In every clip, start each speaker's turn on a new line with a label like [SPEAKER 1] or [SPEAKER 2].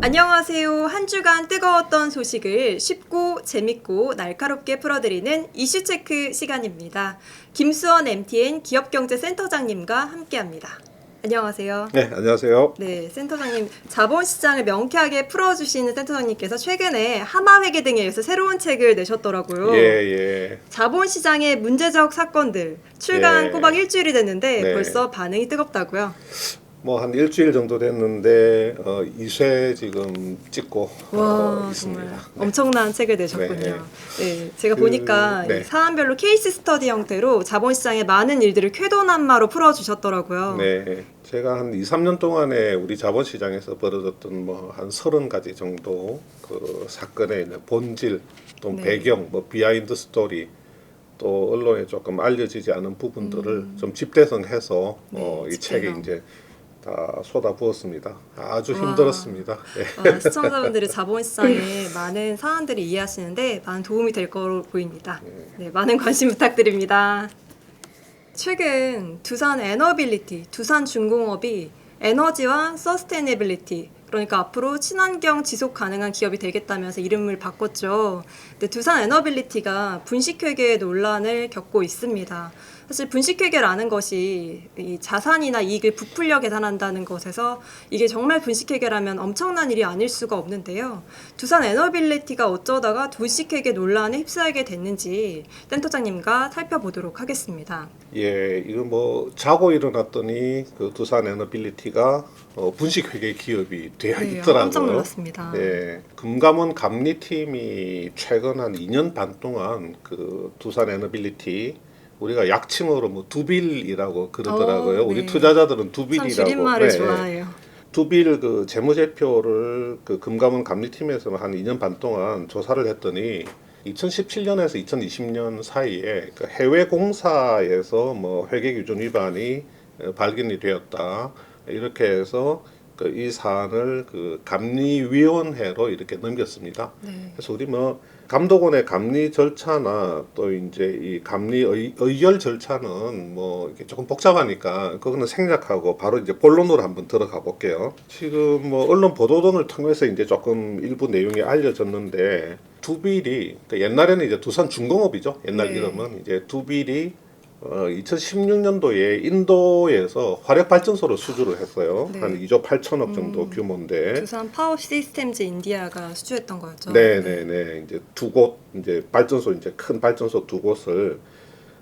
[SPEAKER 1] 안녕하세요. 한 주간 뜨거웠던 소식을 쉽고 재밌고 날카롭게 풀어드리는 이슈 체크 시간입니다. 김수원 MTN 기업경제센터장님과 함께합니다. 안녕하세요.
[SPEAKER 2] 네, 안녕하세요.
[SPEAKER 1] 네, 센터장님 자본시장을 명쾌하게 풀어주시는 센터장님께서 최근에 하마회계 등에 의해서 새로운 책을 내셨더라고요.
[SPEAKER 2] 예, 예.
[SPEAKER 1] 자본시장의 문제적 사건들 출간
[SPEAKER 2] 예.
[SPEAKER 1] 꼬박 일주일이 됐는데
[SPEAKER 2] 네.
[SPEAKER 1] 벌써 반응이 뜨겁다고요.
[SPEAKER 2] 뭐 한 일주일 정도 됐는데 어, 2쇄 지금 찍고
[SPEAKER 1] 와
[SPEAKER 2] 어, 있습니다.
[SPEAKER 1] 정말
[SPEAKER 2] 네.
[SPEAKER 1] 엄청난 책을 내셨군요. 네, 제가
[SPEAKER 2] 그,
[SPEAKER 1] 보니까 이
[SPEAKER 2] 네.
[SPEAKER 1] 사안별로 케이스 스터디 형태로 자본시장의 많은 일들을 쾌도난마로 풀어주셨더라고요.
[SPEAKER 2] 네, 제가 한 2, 3년 동안에 우리 자본시장에서 벌어졌던 뭐 한 30가지 정도 그 사건의 본질 또
[SPEAKER 1] 네.
[SPEAKER 2] 배경, 뭐 비하인드 스토리 또 언론에 조금 알려지지 않은 부분들을
[SPEAKER 1] 음.
[SPEAKER 2] 좀 집대성해서
[SPEAKER 1] 네,
[SPEAKER 2] 어, 이
[SPEAKER 1] 집대성.
[SPEAKER 2] 책에 이제 다 쏟아부었습니다. 아주
[SPEAKER 1] 와.
[SPEAKER 2] 힘들었습니다. 네.
[SPEAKER 1] 아, 시청자분들이 자본시장의 많은 사안들을 이해하시는데 많은 도움이 될 거로 보입니다. 네, 많은 관심 부탁드립니다. 최근 두산 에너빌리티, 두산 중공업이 에너지와 서스테이너빌리티 그러니까 앞으로 친환경 지속 가능한 기업이 되겠다면서 이름을 바꿨죠. 근데 두산 에너빌리티가 분식회계 논란을 겪고 있습니다. 사실 분식회계라는 것이 이 자산이나 이익을 부풀려 계산한다는 것에서 이게 정말 분식회계라면 엄청난 일이 아닐 수가 없는데요. 두산 에너빌리티가 어쩌다가 분식회계 논란에 휩싸이게 됐는지 센터장님과 살펴보도록 하겠습니다.
[SPEAKER 2] 예, 이거 뭐 자고 일어났더니 그 두산 에너빌리티가 어, 분식 회계 기업이 되어
[SPEAKER 1] 네,
[SPEAKER 2] 있더라고요.
[SPEAKER 1] 깜짝 놀랐습니다.
[SPEAKER 2] 네, 금감원 감리팀이 최근 한 2년 반 동안 그 두산 에너빌리티 우리가 약칭으로 뭐 두빌이라고 그러더라고요.
[SPEAKER 1] 어, 네.
[SPEAKER 2] 우리 투자자들은
[SPEAKER 1] 참
[SPEAKER 2] 두빌이라고.
[SPEAKER 1] 줄임말을
[SPEAKER 2] 네,
[SPEAKER 1] 좋아해요.
[SPEAKER 2] 두빌 그 재무제표를 그 금감원 감리팀에서 한 2년 반 동안 조사를 했더니 2017년에서 2020년 사이에 그 해외 공사에서 뭐 회계 기준 위반이 어, 발견이 되었다. 이렇게 해서 그 이 사안을 그 감리위원회로 이렇게 넘겼습니다.
[SPEAKER 1] 네.
[SPEAKER 2] 그래서 우리 뭐 감독원의 감리 절차나 또 이제 이 감리 의, 의결 절차는 뭐 이렇게 조금 복잡하니까 그거는 생략하고 바로 이제 본론으로 한번 들어가 볼게요. 지금 뭐 언론 보도 등을 통해서 이제 조금 일부 내용이 알려졌는데 두빌이 그러니까 옛날에는 이제 두산 중공업이죠. 옛날
[SPEAKER 1] 네.
[SPEAKER 2] 이름은 이제 두빌이 어, 2016년도에 인도에서 화력 발전소를 수주를 했어요.
[SPEAKER 1] 네.
[SPEAKER 2] 한 2조 8천억 정도
[SPEAKER 1] 음,
[SPEAKER 2] 규모인데.
[SPEAKER 1] 두산 파워 시스템즈 인디아가 수주했던 거였죠.
[SPEAKER 2] 네, 네, 네. 이제 두 곳 이제 발전소 이제 큰 발전소 두 곳을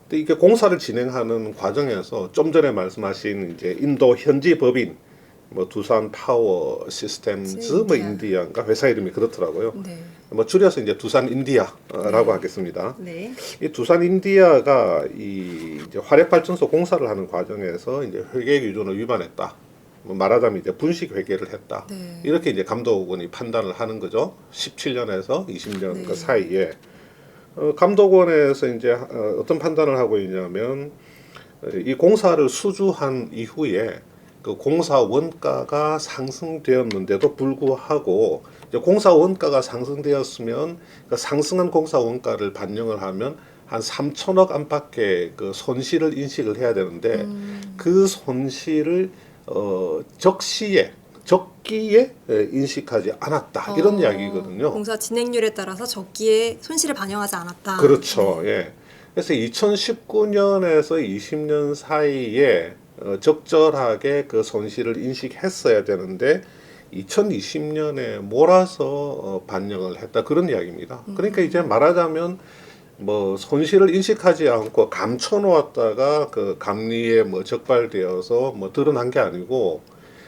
[SPEAKER 2] 근데 이게 공사를 진행하는 과정에서 좀 전에 말씀하신 이제 인도 현지 법인 뭐 두산 파워 시스템즈 뭐
[SPEAKER 1] 인디아.
[SPEAKER 2] 인디아인가 회사 이름이 그렇더라고요.
[SPEAKER 1] 네.
[SPEAKER 2] 뭐 줄여서 이제 두산 인디아라고 하겠습니다.
[SPEAKER 1] 네.
[SPEAKER 2] 이 두산 인디아가 이 이제 화력 발전소 공사를 하는 과정에서 이제 회계 기준을 위반했다. 뭐 말하자면 이제 분식 회계를 했다.
[SPEAKER 1] 네.
[SPEAKER 2] 이렇게 이제 감독원이 판단을 하는 거죠. 17년에서 20년
[SPEAKER 1] 네.
[SPEAKER 2] 그 사이에 어, 감독원에서 이제 어, 어떤 판단을 하고 있냐면 어, 이 공사를 수주한 이후에 그 공사 원가가 상승되었는데도 불구하고 이제 공사 원가가 상승되었으면 그 상승한 공사 원가를 반영을 하면 한 3천억 안팎의 그 손실을 인식을 해야 되는데
[SPEAKER 1] 음.
[SPEAKER 2] 그 손실을 어, 적시에 적기에 에, 인식하지 않았다 이런
[SPEAKER 1] 어,
[SPEAKER 2] 이야기거든요.
[SPEAKER 1] 공사 진행률에 따라서 적기에 손실을 반영하지 않았다.
[SPEAKER 2] 그렇죠.
[SPEAKER 1] 네.
[SPEAKER 2] 예. 그래서 2019년에서 20년 사이에 어, 적절하게 그 손실을 인식했어야 되는데 2020년에 몰아서 어, 반영을 했다 그런 이야기입니다. 그러니까 이제 말하자면 뭐 손실을 인식하지 않고 감춰 놓았다가 그 감리에 뭐 적발되어서 뭐 드러난 게 아니고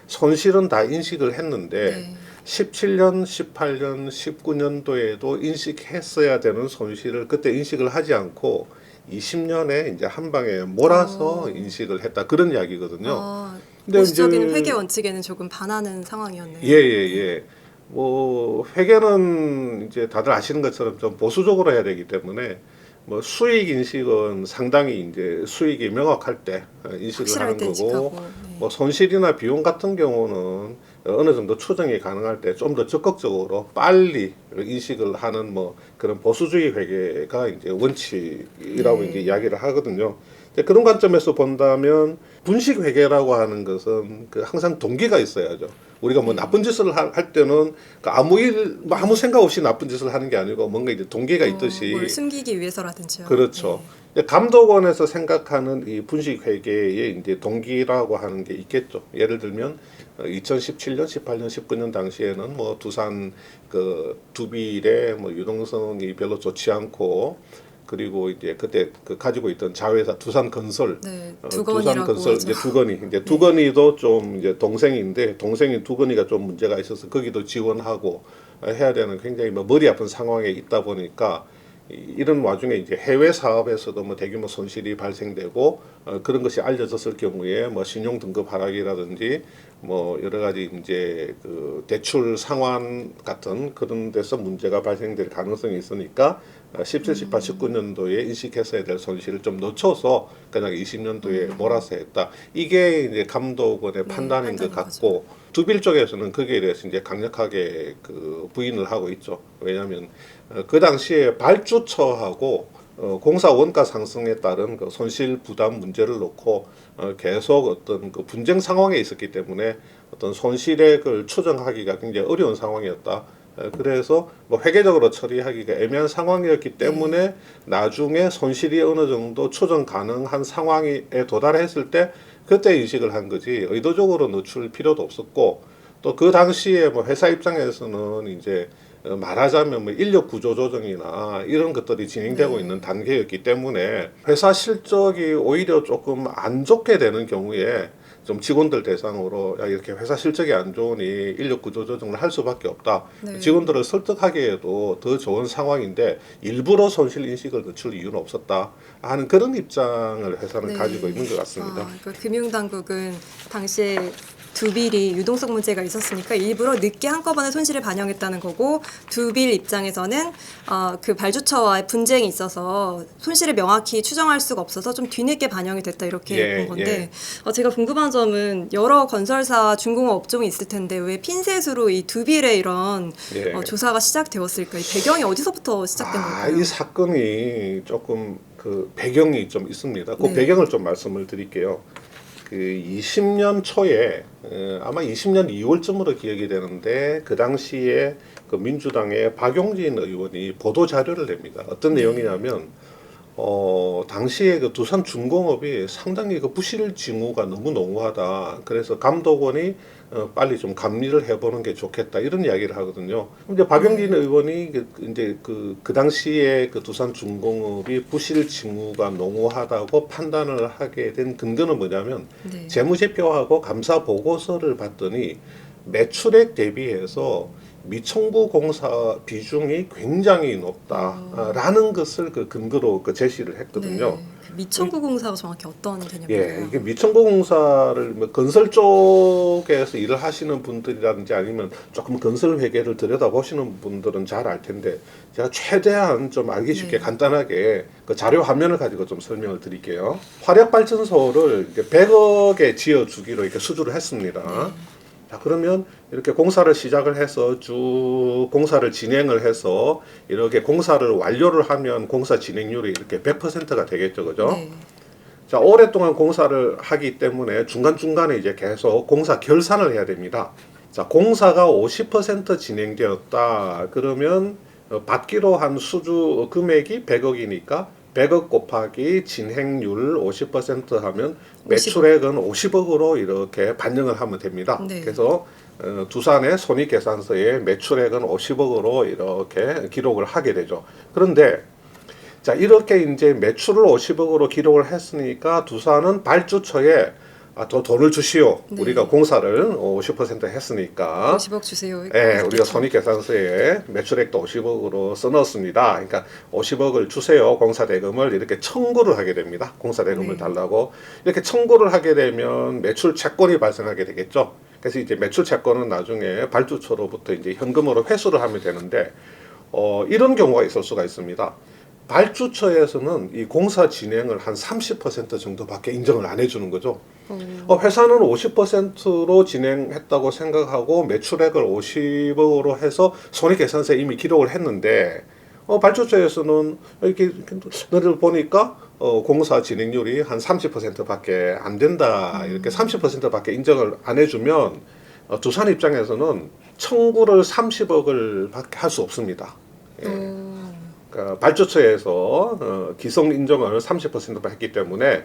[SPEAKER 2] 손실은 다 인식을 했는데
[SPEAKER 1] 네.
[SPEAKER 2] 17년, 18년, 19년도에도 인식했어야 되는 손실을 그때 인식을 하지 않고 20년에 이제 한 방에 몰아서
[SPEAKER 1] 어.
[SPEAKER 2] 인식을 했다 그런 이야기거든요.
[SPEAKER 1] 아,
[SPEAKER 2] 근데
[SPEAKER 1] 보수적인
[SPEAKER 2] 이제-
[SPEAKER 1] 회계 원칙에는 조금 반하는 상황이었네요.
[SPEAKER 2] 예, 예, 예. 뭐 회계는 이제 다들 아시는 것처럼 좀 보수적으로 해야 되기 때문에 뭐 수익 인식은 상당히 이제 수익이 명확할 때 어, 인식을 하는
[SPEAKER 1] 때
[SPEAKER 2] 거고
[SPEAKER 1] 인식하고. 네.
[SPEAKER 2] 뭐 손실이나 비용 같은 경우는 어느 정도 추정이 가능할 때 좀 더 적극적으로 빨리 인식을 하는 뭐 그런 보수주의 회계가 이제 원칙이라고
[SPEAKER 1] 네.
[SPEAKER 2] 이제 이야기를 하거든요. 그런 관점에서 본다면 분식 회계라고 하는 것은 그 항상 동기가 있어야죠. 우리가 뭐 나쁜 짓을 할, 할 때는 그 아무 일, 뭐 아무 생각 없이 나쁜 짓을 하는 게 아니고 뭔가 이제 동기가 있듯이
[SPEAKER 1] 어, 뭘 숨기기 위해서라든지요.
[SPEAKER 2] 그렇죠. 이제 감독원에서 생각하는 이 분식 회계의 이제 동기라고 하는 게 있겠죠. 예를 들면 어, 2017년, 18년, 19년 당시에는 뭐 두산 그 두빌의 뭐 유동성이 별로 좋지 않고 그리고 이제 그때 그 가지고 있던 자회사 두산 건설
[SPEAKER 1] 네,
[SPEAKER 2] 어,
[SPEAKER 1] 두건이라고
[SPEAKER 2] 두산건설
[SPEAKER 1] 하죠.
[SPEAKER 2] 이제 두건이 이제 두건이도 좀 이제 동생인데 동생인 두건이가 좀 문제가 있어서 거기도 지원하고 해야 되는 굉장히 뭐 머리 아픈 상황에 있다 보니까 이- 이런 와중에 이제 해외 사업에서도 뭐 대규모 손실이 발생되고 어, 그런 것이 알려졌을 경우에 뭐 신용 등급 하락이라든지 뭐 여러 가지 이제 그 대출 상환 같은 그런 데서 문제가 발생될 가능성이 있으니까 어, 17, 18, 19년도에 인식했어야 될 손실을 좀 늦춰서 그냥 20년도에 몰아서 했다. 이게 이제 감독원의
[SPEAKER 1] 네,
[SPEAKER 2] 판단인 것 같고 두빌 쪽에서는 거기에 대해서 이제 강력하게 그 부인을 하고 있죠. 왜냐하면 어, 그 당시에 발주처하고 어, 공사 원가 상승에 따른 그 손실 부담 문제를 놓고 어, 계속 어떤 그 분쟁 상황에 있었기 때문에 어떤 손실액을 추정하기가 굉장히 어려운 상황이었다. 어, 그래서 뭐 회계적으로 처리하기가 애매한 상황이었기 때문에 나중에 손실이 어느 정도 추정 가능한 상황에 도달했을 때 그때 인식을 한 거지 의도적으로 늦출 필요도 없었고 또 그 당시에 뭐 회사 입장에서는 이제 어, 말하자면 뭐 인력 구조 조정이나 이런 것들이 진행되고
[SPEAKER 1] 네.
[SPEAKER 2] 있는 단계였기 때문에 회사 실적이 오히려 조금 안 좋게 되는 경우에 좀 직원들 대상으로 야 이렇게 회사 실적이 안 좋으니 인력 구조 조정을 할 수밖에 없다.
[SPEAKER 1] 네.
[SPEAKER 2] 직원들을 설득하기에도 더 좋은 상황인데 일부러 손실 인식을 늦출 이유는 없었다 하는 그런 입장을 회사는
[SPEAKER 1] 네.
[SPEAKER 2] 가지고 있는 것 같습니다.
[SPEAKER 1] 아, 그 금융당국은 당시에 두 빌이 유동성 문제가 있었으니까 일부러 늦게 한꺼번에 손실을 반영했다는 거고 두 빌 입장에서는 어, 그 발주처와의 분쟁이 있어서 손실을 명확히 추정할 수가 없어서 좀 뒤늦게 반영이 됐다 이렇게
[SPEAKER 2] 예,
[SPEAKER 1] 본 건데
[SPEAKER 2] 예.
[SPEAKER 1] 어, 제가 궁금한 점은 여러 건설사 중공업 업종이 있을 텐데 왜 핀셋으로 이 두 빌의 이런
[SPEAKER 2] 예.
[SPEAKER 1] 어, 조사가 시작되었을까? 이 배경이 어디서부터 시작된
[SPEAKER 2] 아,
[SPEAKER 1] 걸까요?
[SPEAKER 2] 이 사건이 조금 그 배경이 좀 있습니다. 그
[SPEAKER 1] 네.
[SPEAKER 2] 배경을 좀 말씀을 드릴게요. 그 20년 초에 어, 아마 20년 2월쯤으로 기억이 되는데 그 당시에 그 민주당의 박용진 의원이 보도 자료를 냅니다. 어떤
[SPEAKER 1] 네.
[SPEAKER 2] 내용이냐면 어 당시에 그 두산 중공업이 상당히 그 부실 징후가 너무 농후하다. 그래서 감독원이 어, 빨리 좀 감리를 해보는 게 좋겠다 이런 이야기를 하거든요. 근데 박영진 의원이 그, 이제 그, 그 당시에 그 두산 중공업이 부실 징후가 농후하다고 판단을 하게 된 근거는 뭐냐면
[SPEAKER 1] 네.
[SPEAKER 2] 재무제표하고 감사 보고서를 봤더니 매출액 대비해서 미청구 공사 비중이 굉장히 높다라는 것을 그 근거로 그 제시를 했거든요.
[SPEAKER 1] 네. 그 미천구 공사가 정확히 어떤 개념인가요?
[SPEAKER 2] 예, 이게 미청구 공사를 뭐 건설 쪽에서 일을 하시는 분들이라든지 아니면 조금 건설 회계를 들여다 보시는 분들은 잘 알 텐데 제가 최대한 좀 알기 쉽게
[SPEAKER 1] 네.
[SPEAKER 2] 간단하게 그 자료 화면을 가지고 좀 설명을 드릴게요. 화력 발전소를 이렇게 100억에 지어 주기로 이렇게 수주를 했습니다.
[SPEAKER 1] 네.
[SPEAKER 2] 자 그러면 이렇게 공사를 시작을 해서 쭉 공사를 진행을 해서 이렇게 공사를 완료를 하면 공사 진행률이 이렇게 100%가 되겠죠, 그죠?
[SPEAKER 1] 네.
[SPEAKER 2] 자 오랫동안 공사를 하기 때문에 중간 중간에 이제 계속 공사 결산을 해야 됩니다. 자 공사가 50% 진행되었다 그러면 어, 받기로 한 수주 금액이 100억이니까 100억 곱하기 진행률 50% 하면 매출액은 50억으로 이렇게 반영을 하면 됩니다.
[SPEAKER 1] 네.
[SPEAKER 2] 그래서 어, 두산의 손익계산서에 매출액은 50억으로 이렇게 기록을 하게 되죠. 그런데 자 이렇게 이제 매출을 50억으로 기록을 했으니까 두산은 발주처에 아, 더 돈을 주시오.
[SPEAKER 1] 네.
[SPEAKER 2] 우리가 공사를 50% 했으니까.
[SPEAKER 1] 50억 주세요.
[SPEAKER 2] 예, 우리가
[SPEAKER 1] 그렇겠죠.
[SPEAKER 2] 손익계산서에 매출액도 50억으로 써넣었습니다. 그러니까 50억을 주세요. 공사 대금을 이렇게 청구를 하게 됩니다. 공사 대금을
[SPEAKER 1] 네.
[SPEAKER 2] 달라고 이렇게 청구를 하게 되면 매출 채권이 발생하게 되겠죠. 그래서 이제 매출 채권은 나중에 발주처로부터 이제 현금으로 회수를 하면 되는데 어, 이런 경우가 있을 수가 있습니다. 발주처에서는 이 공사 진행을 한 30% 정도밖에 인정을 안 해주는 거죠.
[SPEAKER 1] 어,
[SPEAKER 2] 어, 회사는 50%로 진행했다고 생각하고 매출액을 50억으로 해서 손익계산서에 이미 기록을 했는데 어, 발주처에서는 이렇게 너를 보니까 어, 공사 진행률이 한 30%밖에 안 된다. 이렇게 30%밖에 인정을 안 해주면 어, 두산 입장에서는 청구를 30억을 밖에 할 수 없습니다. 예.
[SPEAKER 1] 오.
[SPEAKER 2] 그러니까 발주처에서 어, 기성 인정을 30%만 했기 때문에 어,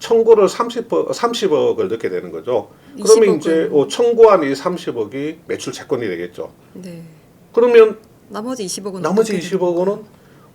[SPEAKER 2] 청구를 30, 30억을 넣게 되는 거죠. 그러면
[SPEAKER 1] 20억은.
[SPEAKER 2] 이제 어, 청구한 이 30억이 매출 채권이 되겠죠.
[SPEAKER 1] 네.
[SPEAKER 2] 그러면
[SPEAKER 1] 나머지 20억은
[SPEAKER 2] 나머지
[SPEAKER 1] 어떻게 되는
[SPEAKER 2] 20억 원은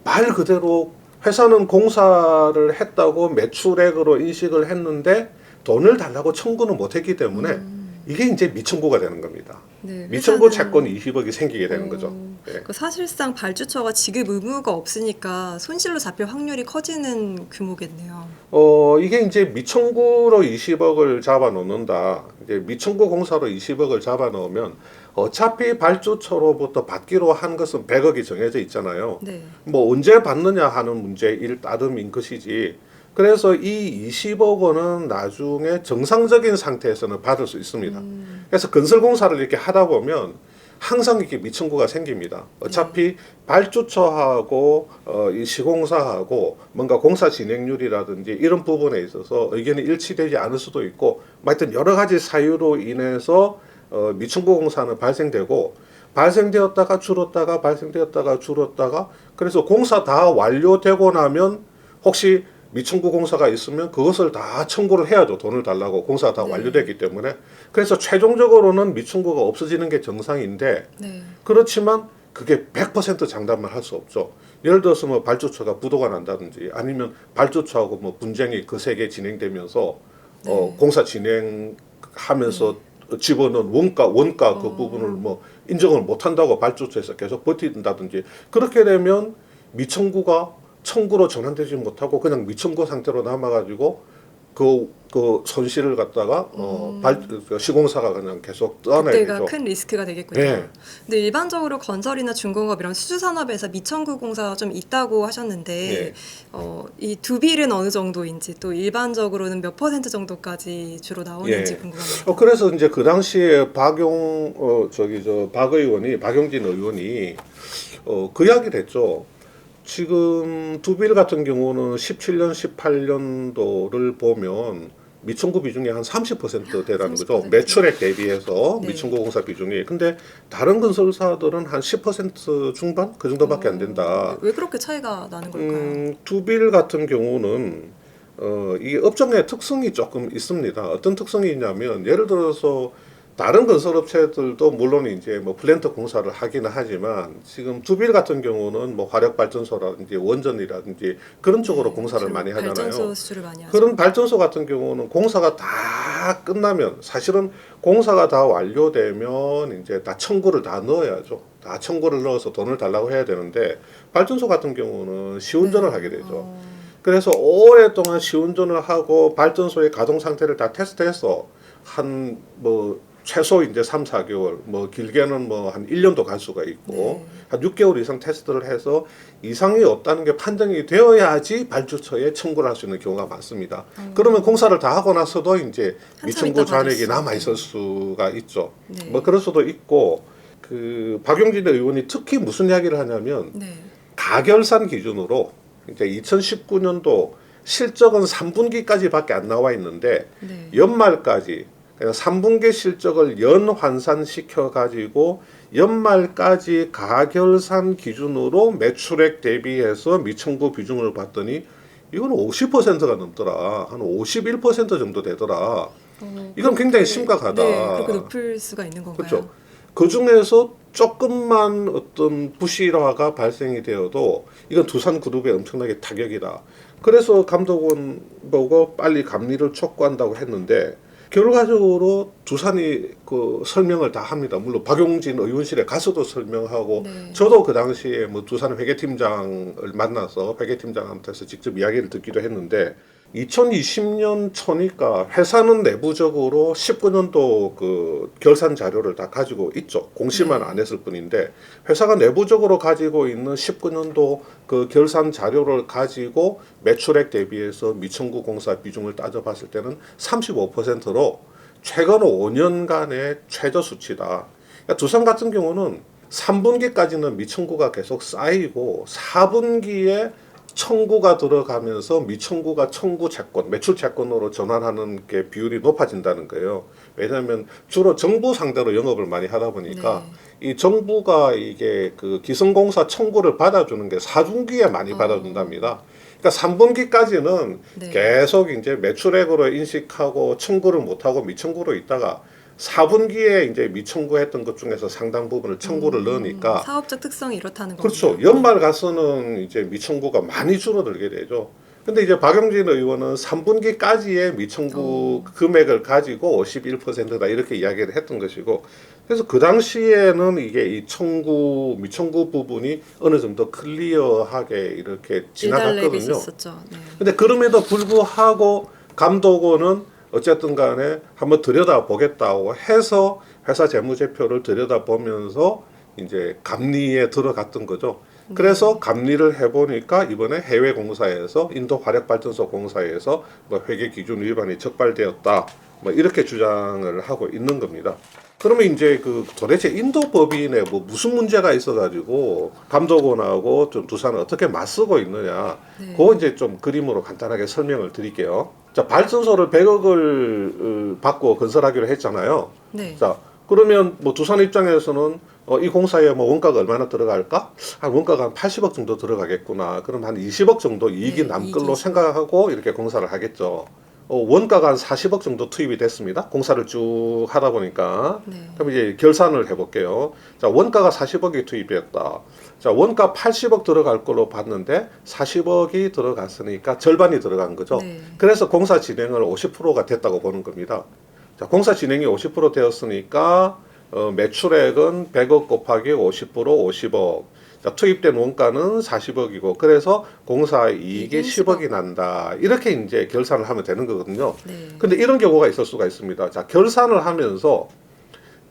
[SPEAKER 2] 말 그대로 회사는 공사를 했다고 매출액으로 인식을 했는데 돈을 달라고 청구는 못했기 때문에
[SPEAKER 1] 음.
[SPEAKER 2] 이게 이제 미청구가 되는 겁니다.
[SPEAKER 1] 네,
[SPEAKER 2] 미청구 채권 20억이 생기게 되는
[SPEAKER 1] 어,
[SPEAKER 2] 거죠. 예.
[SPEAKER 1] 그 사실상 발주처가 지급 의무가 없으니까 손실로 잡힐 확률이 커지는 규모겠네요.
[SPEAKER 2] 어 이게 이제 미청구로 20억을 잡아 놓는다. 이제 미청구 공사로 20억을 잡아 놓으면 어차피 발주처로부터 받기로 한 것은 100억이 정해져 있잖아요.
[SPEAKER 1] 네.
[SPEAKER 2] 뭐 언제 받느냐 하는 문제일 따름인 것이지. 그래서 이 20억 원은 나중에 정상적인 상태에서는 받을 수 있습니다.
[SPEAKER 1] 음,
[SPEAKER 2] 그래서 건설 공사를 이렇게 하다 보면 항상 이렇게 미청구가 생깁니다. 어차피 발주처하고 어, 이 시공사하고 뭔가 공사 진행률이라든지 이런 부분에 있어서 의견이 일치되지 않을 수도 있고, 뭐 하여튼 여러 가지 사유로 인해서 어, 미청구 공사는 발생되고 발생되었다가 줄었다가 발생되었다가 줄었다가 그래서 공사 다 완료되고 나면 혹시 미청구 공사가 있으면 그것을 다 청구를 해야죠. 돈을 달라고 공사가 다
[SPEAKER 1] 네.
[SPEAKER 2] 완료됐기 때문에 그래서 최종적으로는 미청구가 없어지는 게 정상인데
[SPEAKER 1] 네.
[SPEAKER 2] 그렇지만 그게 100% 장담을 할 수 없죠. 예를 들어서 뭐 발주처가 부도가 난다든지 아니면 발주처하고 뭐 분쟁이 거세게 진행되면서 어,
[SPEAKER 1] 네.
[SPEAKER 2] 공사 진행하면서 집어넣은 원가 원가 그
[SPEAKER 1] 어.
[SPEAKER 2] 부분을 뭐 인정을 못 한다고 발주처에서 계속 버틴다든지 그렇게 되면 미청구가 청구로 전환되지 못하고 그냥 미청구 상태로 남아가지고 그, 그 손실을 갖다가 어,
[SPEAKER 1] 음.
[SPEAKER 2] 발, 그 시공사가 그냥 계속 떠내야
[SPEAKER 1] 그때가. 큰 리스크가 되겠군요.
[SPEAKER 2] 네.
[SPEAKER 1] 근데 일반적으로 건설이나 중공업 이런 수주 산업에서 미청구 공사가 좀 있다고 하셨는데
[SPEAKER 2] 네.
[SPEAKER 1] 어, 이 두빌은 어느 정도인지 또 일반적으로는 몇 퍼센트 정도까지 주로 나오는지
[SPEAKER 2] 예.
[SPEAKER 1] 궁금합니다.
[SPEAKER 2] 어, 그래서 이제 그 당시에 박용 어 저기 저 박 의원이 박용진 의원이 어 그 이야기를 했죠. 지금 두빌 같은 경우는 17년, 18년도를 보면 미청구 비중이 한 30%대라는 거죠.
[SPEAKER 1] 30%.
[SPEAKER 2] 매출액 대비해서
[SPEAKER 1] 네.
[SPEAKER 2] 미청구 공사 비중이. 근데 다른 건설사들은 한 10% 중반 그 정도밖에 안 된다.
[SPEAKER 1] 어, 왜 그렇게 차이가 나는 걸까요?
[SPEAKER 2] 음, 두빌 같은 경우는 어, 이 업종의 특성이 조금 있습니다. 어떤 특성이 있냐면 예를 들어서 다른 건설업체들도 물론 이제 뭐 플랜트 공사를 하기는 하지만 지금 두빌 같은 경우는 뭐 화력 발전소라든지 원전이라든지 그런 쪽으로 공사를
[SPEAKER 1] 주로
[SPEAKER 2] 많이 하잖아요.
[SPEAKER 1] 네, 발전소 수주를 많이 하죠.
[SPEAKER 2] 그런 발전소 같은 경우는 공사가 다 끝나면 사실은 공사가 다 완료되면 이제 다 청구를 다 넣어야죠. 다 청구를 넣어서 돈을 달라고 해야 되는데 발전소 같은 경우는 시운전을 하게 되죠.
[SPEAKER 1] 어,
[SPEAKER 2] 그래서 오랫동안 시운전을 하고 발전소의 가동 상태를 다 테스트해서 한뭐 최소 이제 3, 4개월, 뭐 길게는 뭐 한 1년도 갈 수가 있고
[SPEAKER 1] 네.
[SPEAKER 2] 한 6개월 이상 테스트를 해서 이상이 없다는 게 판정이 되어야지 발주처에 청구를 할 수 있는 경우가 많습니다. 그러면 공사를 다 하고 나서도 이제 미청구 잔액이
[SPEAKER 1] 수
[SPEAKER 2] 남아 있을 수가 있죠.
[SPEAKER 1] 네.
[SPEAKER 2] 뭐 그럴 수도 있고 그 박용진 의원이 특히 무슨 이야기를 하냐면
[SPEAKER 1] 네.
[SPEAKER 2] 가결산 기준으로 이제 2019년도 실적은 3분기까지밖에 안 나와 있는데
[SPEAKER 1] 네.
[SPEAKER 2] 연말까지 그냥 3분기 실적을 연환산시켜 가지고 연말까지 가결산 기준으로 매출액 대비해서 미청구 비중을 봤더니 이건 50%가 넘더라. 한 51% 정도 되더라.
[SPEAKER 1] 어,
[SPEAKER 2] 이건 굉장히 심각하다.
[SPEAKER 1] 네, 그렇게 높을 수가 있는 건가요?
[SPEAKER 2] 그렇죠. 그 중에서 조금만 어떤 부실화가 발생이 되어도 이건 두산 그룹에 엄청나게 타격이다. 그래서 감독원 보고 빨리 감리를 촉구한다고 했는데 결과적으로 두산이 그 설명을 다 합니다. 물론 박용진 의원실에 가서도 설명하고
[SPEAKER 1] 네.
[SPEAKER 2] 저도 그 당시에 뭐 두산 회계팀장을 만나서 회계팀장한테서 직접 이야기를 듣기도 했는데 2020년 초니까 회사는 내부적으로 19년도 그 결산 자료를 다 가지고 있죠. 공시만
[SPEAKER 1] 네.
[SPEAKER 2] 안 했을 뿐인데 회사가 내부적으로 가지고 있는 19년도 그 결산 자료를 가지고 매출액 대비해서 미청구 공사 비중을 따져봤을 때는 35%로 최근 5년간의 최저 수치다. 그러니까 두산 같은 경우는 3분기까지는 미청구가 계속 쌓이고 4분기에 청구가 들어가면서 미청구가 청구 채권, 매출 채권으로 전환하는 게 비율이 높아진다는 거예요. 왜냐하면 주로 정부 상대로 영업을 많이 하다 보니까 이 정부가 이게 그 기성공사 청구를 받아주는 게 사중기에 많이
[SPEAKER 1] 어.
[SPEAKER 2] 받아준답니다. 그러니까 3분기까지는
[SPEAKER 1] 네.
[SPEAKER 2] 계속 이제 매출액으로 인식하고 청구를 못하고 미청구로 있다가 4분기에 이제 미청구했던 것 중에서 상당 부분을 청구를
[SPEAKER 1] 음,
[SPEAKER 2] 넣으니까
[SPEAKER 1] 사업적 특성이 이렇다는 거죠.
[SPEAKER 2] 그렇죠. 연말 가서는 이제 미청구가 많이 줄어들게 되죠. 근데 이제 박영진 의원은 3분기까지의 미청구 금액을 가지고 51%다 이렇게 이야기를 했던 것이고 그래서 그 당시에는 이게 이 청구 미청구 부분이 어느 정도 클리어하게 이렇게 지나갔거든요.
[SPEAKER 1] 네.
[SPEAKER 2] 근데 그럼에도 불구하고 감독원은 어쨌든 간에 한번 들여다 보겠다고 해서 회사 재무제표를 들여다 보면서 이제 감리에 들어갔던 거죠. 그래서 감리를 해보니까 이번에 해외 공사에서 인도 화력발전소 공사에서 뭐 회계 기준 위반이 적발되었다. 뭐 이렇게 주장을 하고 있는 겁니다. 그러면 이제 그 도대체 인도 법인에 뭐 무슨 문제가 있어가지고 감독원하고 좀 두산을 어떻게 맞서고 있느냐.
[SPEAKER 1] 네.
[SPEAKER 2] 그거 이제 좀 그림으로 간단하게 설명을 드릴게요. 자 발전소를 100억을 어, 받고 건설하기로 했잖아요.
[SPEAKER 1] 네.
[SPEAKER 2] 자 그러면 뭐 두산 입장에서는 어, 이 공사에 뭐 원가가 얼마나 들어갈까? 한 원가가 한 80억 정도 들어가겠구나. 그럼 한 20억 정도 이익이
[SPEAKER 1] 네,
[SPEAKER 2] 남
[SPEAKER 1] 이익이
[SPEAKER 2] 걸로
[SPEAKER 1] 있어.
[SPEAKER 2] 생각하고 이렇게 공사를 하겠죠. 어, 원가가 한 40억 정도 투입이 됐습니다. 공사를 쭉 하다 보니까.
[SPEAKER 1] 네.
[SPEAKER 2] 그럼 이제 결산을 해볼게요. 자, 원가가 40억이 투입됐다. 자, 원가 80억 들어갈 걸로 봤는데 40억이 들어갔으니까 절반이 들어간 거죠.
[SPEAKER 1] 네.
[SPEAKER 2] 그래서 공사 진행을 50%가 됐다고 보는 겁니다. 자, 공사 진행이 50% 되었으니까 어, 매출액은 100억 곱하기 50% 50억. 자, 투입된 원가는 40억이고 그래서 공사 이익이
[SPEAKER 1] 이익이
[SPEAKER 2] 10억이 난다. 이렇게 이제 결산을 하면 되는 거거든요.
[SPEAKER 1] 네.
[SPEAKER 2] 근데 이런 경우가 있을 수가 있습니다. 자, 결산을 하면서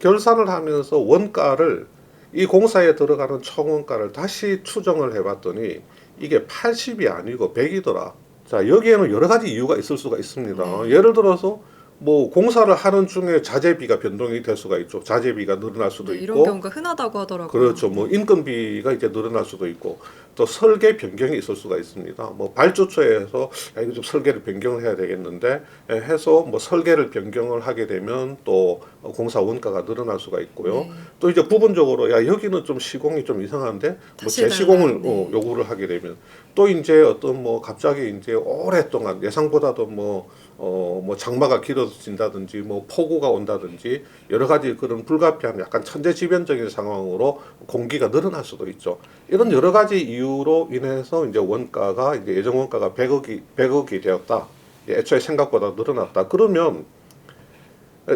[SPEAKER 2] 결산을 하면서 원가를 이 공사에 들어가는 총 원가를 다시 추정을 해봤더니 이게 80이 아니고 100이더라. 자, 여기에는 여러 가지 이유가 있을 수가 있습니다.
[SPEAKER 1] 네.
[SPEAKER 2] 예를 들어서 뭐 공사를 하는 중에 자재비가 변동이 될 수가 있죠. 자재비가 늘어날 수도
[SPEAKER 1] 네,
[SPEAKER 2] 있고
[SPEAKER 1] 이런 경우가 흔하다고 하더라고요.
[SPEAKER 2] 그렇죠. 뭐 인건비가 이제 늘어날 수도 있고 또 설계 변경이 있을 수가 있습니다. 뭐 발주처에서 야, 이거 좀 설계를 변경을 해야 되겠는데 예, 해서 뭐 설계를 변경을 하게 되면 또 공사 원가가 늘어날 수가 있고요.
[SPEAKER 1] 네.
[SPEAKER 2] 또 이제 부분적으로 야 여기는 좀 시공이 좀 이상한데 뭐 재시공을
[SPEAKER 1] 해달라. 네.
[SPEAKER 2] 어, 요구를 하게 되면 또 이제 어떤 뭐 갑자기 이제 오랫동안 예상보다도 뭐 어, 뭐 장마가 길어진다든지 뭐 폭우가 온다든지 여러 가지 그런 불가피한 약간 천재지변적인 상황으로 공기가 늘어날 수도 있죠. 이런 여러 가지 이유로 인해서 이제 원가가 이제 예정 원가가 100억이 100억이 되었다. 예, 애초에 생각보다 늘어났다. 그러면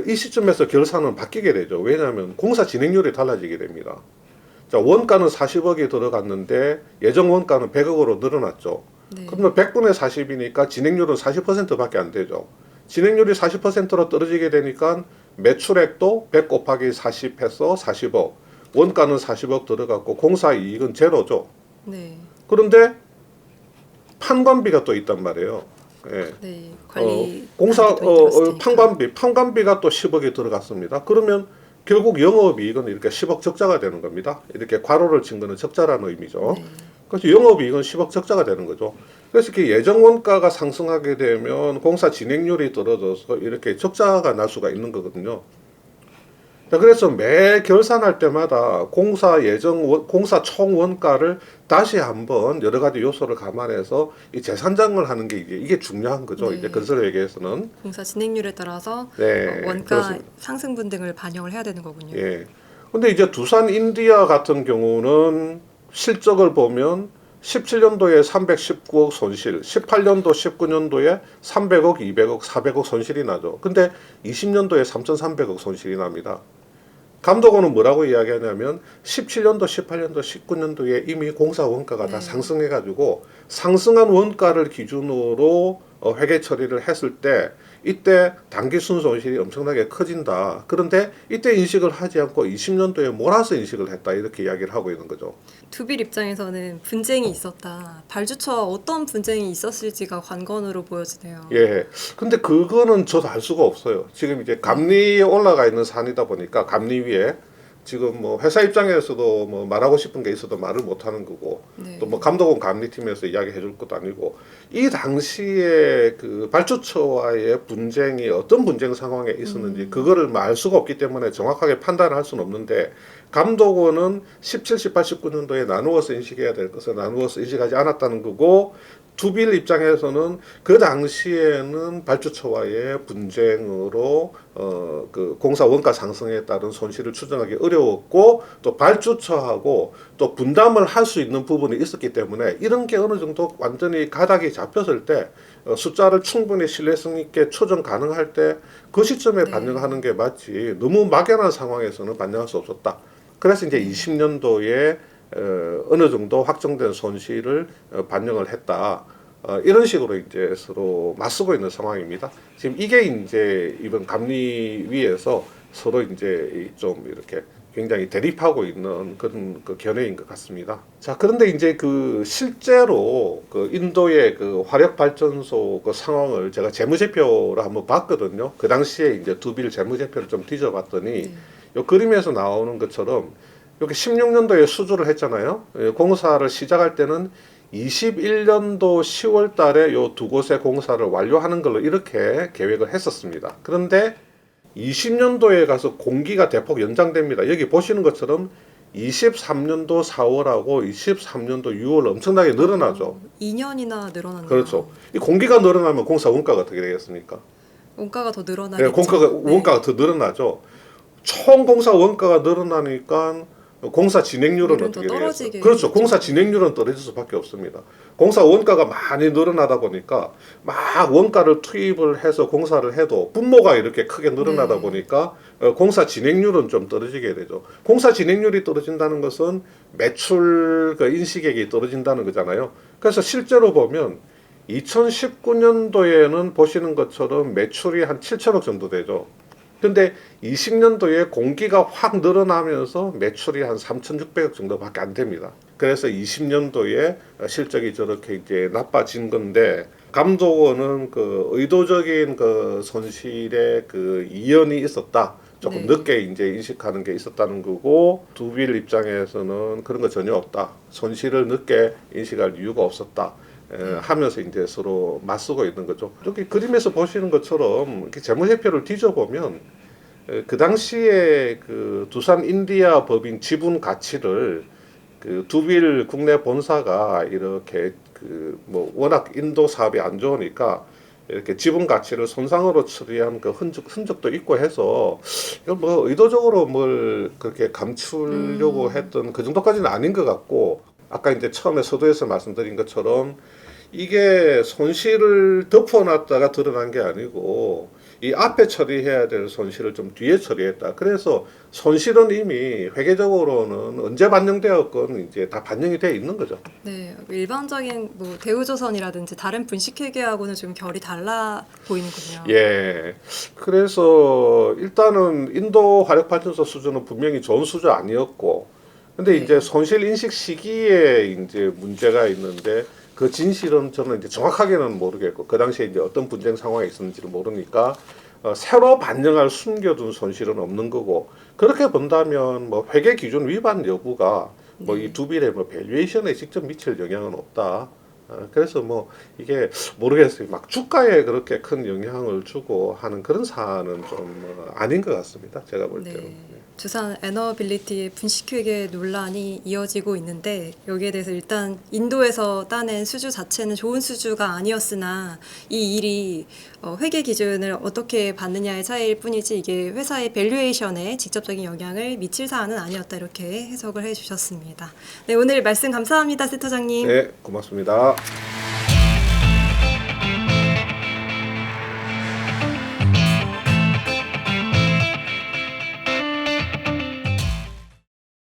[SPEAKER 2] 이 시점에서 결산은 바뀌게 되죠. 왜냐하면 공사 진행률이 달라지게 됩니다. 자, 원가는 40억이 들어갔는데 예정 원가는 100억으로 늘어났죠.
[SPEAKER 1] 네.
[SPEAKER 2] 그러면 100분의 40이니까 진행률은 40%밖에 안 되죠. 진행률이 40%로 떨어지게 되니까 매출액도 100 곱하기 40 해서 40억. 원가는 40억 들어갔고 공사 이익은 제로죠.
[SPEAKER 1] 네.
[SPEAKER 2] 그런데 판관비가 또 있단 말이에요. 예.
[SPEAKER 1] 네. 관리
[SPEAKER 2] 어, 공사 어, 어. 판관비 판관비가 또 10억이 들어갔습니다. 그러면 결국 영업이익은 이렇게 10억 적자가 되는 겁니다. 이렇게 괄호를 친 거는 적자라는 의미죠.
[SPEAKER 1] 네.
[SPEAKER 2] 그래서 영업이익은 10억 적자가 되는 거죠. 그래서 이렇게 예정 원가가 상승하게 되면 공사 진행률이 떨어져서 이렇게 적자가 날 수가 있는 거거든요. 자, 그래서 매 결산할 때마다 공사 예정 원- 공사 총 원가를 다시 한번 여러 가지 요소를 감안해서 이 재산장을 하는 게 이게, 이게 중요한 거죠.
[SPEAKER 1] 네.
[SPEAKER 2] 이제 건설회계에서는
[SPEAKER 1] 공사 진행률에 따라서
[SPEAKER 2] 네,
[SPEAKER 1] 어, 원가
[SPEAKER 2] 그렇습니다.
[SPEAKER 1] 상승분 등을 반영을 해야 되는 거군요.
[SPEAKER 2] 예. 근데 이제 두산 인디아 같은 경우는 실적을 보면 17년도에 319억 손실, 18년도, 19년도에 300억, 200억, 400억 손실이 나죠. 근데 20년도에 3,300억 손실이 납니다. 감독원은 뭐라고 이야기하냐면 17년도, 18년도, 19년도에 이미 공사 원가가 다
[SPEAKER 1] 네.
[SPEAKER 2] 상승해가지고 상승한 원가를 기준으로 어, 회계 처리를 했을 때 이때 단기 순손실이 엄청나게 커진다. 그런데 이때 인식을 하지 않고 20년도에 몰아서 인식을 했다. 이렇게 이야기를 하고 있는 거죠.
[SPEAKER 1] 두빌 입장에서는 분쟁이 있었다. 발주처와 어떤 분쟁이 있었을지가 관건으로 보여지네요.
[SPEAKER 2] 예. 근데 그거는 저도 알 수가 없어요. 지금 이제 감리에 올라가 있는 산이다 보니까 감리 위에 지금 뭐 회사 입장에서도 뭐 말하고 싶은 게 있어도 말을 못 하는 거고
[SPEAKER 1] 네.
[SPEAKER 2] 또뭐 감독원 감리팀에서 이야기해 줄 것도 아니고 이 당시에 그 발주처와의 분쟁이 어떤 분쟁 상황에 있었는지 그거를 뭐 알 수가 없기 때문에 정확하게 판단할 수는 없는데 감독원은 17, 18, 19년도에 나누어서 인식해야 될 것을 나누어서 인식하지 않았다는 거고 두빌 입장에서는 그 당시에는 발주처와의 분쟁으로 어 그 공사 원가 상승에 따른 손실을 추정하기 어려웠고 또 발주처하고 또 분담을 할 수 있는 부분이 있었기 때문에 이런 게 어느 정도 완전히 가닥이 잡혔을 때 어, 숫자를 충분히 신뢰성 있게 초정 가능할 때 그 시점에
[SPEAKER 1] 네.
[SPEAKER 2] 반영하는 게 맞지 너무 막연한 상황에서는 반영할 수 없었다. 그래서 이제 20년도에 어, 어느 정도 확정된 손실을 어, 반영을 했다. 어, 이런 식으로 이제 서로 맞서고 있는 상황입니다. 지금 이게 이제 이번 감리위에서 서로 이제 이좀 이렇게 굉장히 대립하고 있는 그런 그 견해인 것 같습니다. 자, 그런데 이제 그 실제로 그 인도의 그 화력 발전소 그 상황을 제가 재무제표로 한번 봤거든요. 그 당시에 이제 두빌 재무제표를 좀 뒤져봤더니
[SPEAKER 1] 네.
[SPEAKER 2] 요 그림에서 나오는 것처럼 이렇게 16년도에 수주를 했잖아요. 예, 공사를 시작할 때는 21년도 10월 달에 요 두 곳의 공사를 완료하는 걸로 이렇게 계획을 했었습니다. 그런데 20년도에 가서 공기가 대폭 연장됩니다. 여기 보시는 것처럼 23년도 4월하고 23년도 6월 엄청나게 늘어나죠.
[SPEAKER 1] 2년이나 늘어났네요.
[SPEAKER 2] 그렇죠. 이 공기가 늘어나면 공사 원가가 어떻게 되겠습니까?
[SPEAKER 1] 원가가 더 늘어나겠죠.
[SPEAKER 2] 네, 공가가
[SPEAKER 1] 네.
[SPEAKER 2] 원가가 더 늘어나죠. 총 공사 원가가 늘어나니까 공사
[SPEAKER 1] 진행률은률은 더
[SPEAKER 2] 어떻게
[SPEAKER 1] 떨어지게? 그렇죠.
[SPEAKER 2] 공사 진행률은 떨어질 수밖에 없습니다. 공사 원가가 많이 늘어나다 보니까 막 원가를 투입을 해서 공사를 해도 분모가 이렇게 크게 늘어나다
[SPEAKER 1] 네.
[SPEAKER 2] 보니까 어, 공사 진행률은 좀 떨어지게 되죠. 공사 진행률이 떨어진다는 것은 매출 그 인식액이 떨어진다는 거잖아요. 그래서 실제로 보면 2019년도에는 보시는 것처럼 매출이 한 7천억 정도 되죠. 근데 20년도에 공기가 확 늘어나면서 매출이 한 3,600억 정도밖에 안 됩니다. 그래서 20년도에 실적이 저렇게 이제 나빠진 건데 감독원은 그 의도적인 그 손실의 그 이연이 있었다. 조금
[SPEAKER 1] 네.
[SPEAKER 2] 늦게 이제 인식하는 게 있었다는 거고 두빌 입장에서는 그런 거 전혀 없다. 손실을 늦게 인식할 이유가 없었다. 에, 하면서 이제 서로 맞서고 있는 거죠. 이렇게 그림에서 보시는 것처럼 이렇게 재무제표를 뒤져보면 에, 그 당시에 그 두산 인디아 법인 지분 가치를 그 두빌 국내 본사가 이렇게 그 뭐 워낙 인도 사업이 안 좋으니까 이렇게 지분 가치를 손상으로 처리한 그 흔적 흔적도 있고 해서 이거 뭐 의도적으로 뭘 그렇게 감추려고
[SPEAKER 1] 음.
[SPEAKER 2] 했던 그 정도까지는 아닌 것 같고 아까 이제 처음에 서두에서 말씀드린 것처럼 이게 손실을 덮어놨다가 드러난 게 아니고 이 앞에 처리해야 될 손실을 좀 뒤에 처리했다. 그래서 손실은 이미 회계적으로는 언제 반영되었건 이제 다 반영이 돼 있는 거죠.
[SPEAKER 1] 네, 일반적인 뭐 대우조선이라든지 다른 분식회계하고는 좀 결이 달라 보이는군요.
[SPEAKER 2] 예. 그래서 일단은 인도 화력 발전소 수준은 분명히 좋은 수준 아니었고, 근데
[SPEAKER 1] 네.
[SPEAKER 2] 이제 손실 인식 시기에 이제 문제가 있는데 그 진실은 저는 이제 정확하게는 모르겠고 그 당시에 이제 어떤 분쟁 상황이 있었는지를 모르니까 어, 새로 반영할 숨겨둔 손실은 없는 거고 그렇게 본다면 뭐 회계 기준 위반 여부가 뭐 이 두 빌의 뭐 밸류에이션에 직접 미칠 영향은 없다. 어, 그래서 뭐 이게 모르겠어요. 막 주가에 그렇게 큰 영향을 주고 하는 그런 사안은 좀 어, 아닌 것 같습니다. 제가 볼 때는.
[SPEAKER 1] 네. 두산 에너빌리티의 분식회계 논란이 이어지고 있는데 여기에 대해서 일단 인도에서 따낸 수주 자체는 좋은 수주가 아니었으나 이 일이 어, 회계 기준을 어떻게 받느냐의 차이일 뿐이지 이게 회사의 밸류에이션에 직접적인 영향을 미칠 사안은 아니었다 이렇게 해석을 해주셨습니다. 네 오늘 말씀 감사합니다 센터장님.
[SPEAKER 2] 네, 고맙습니다.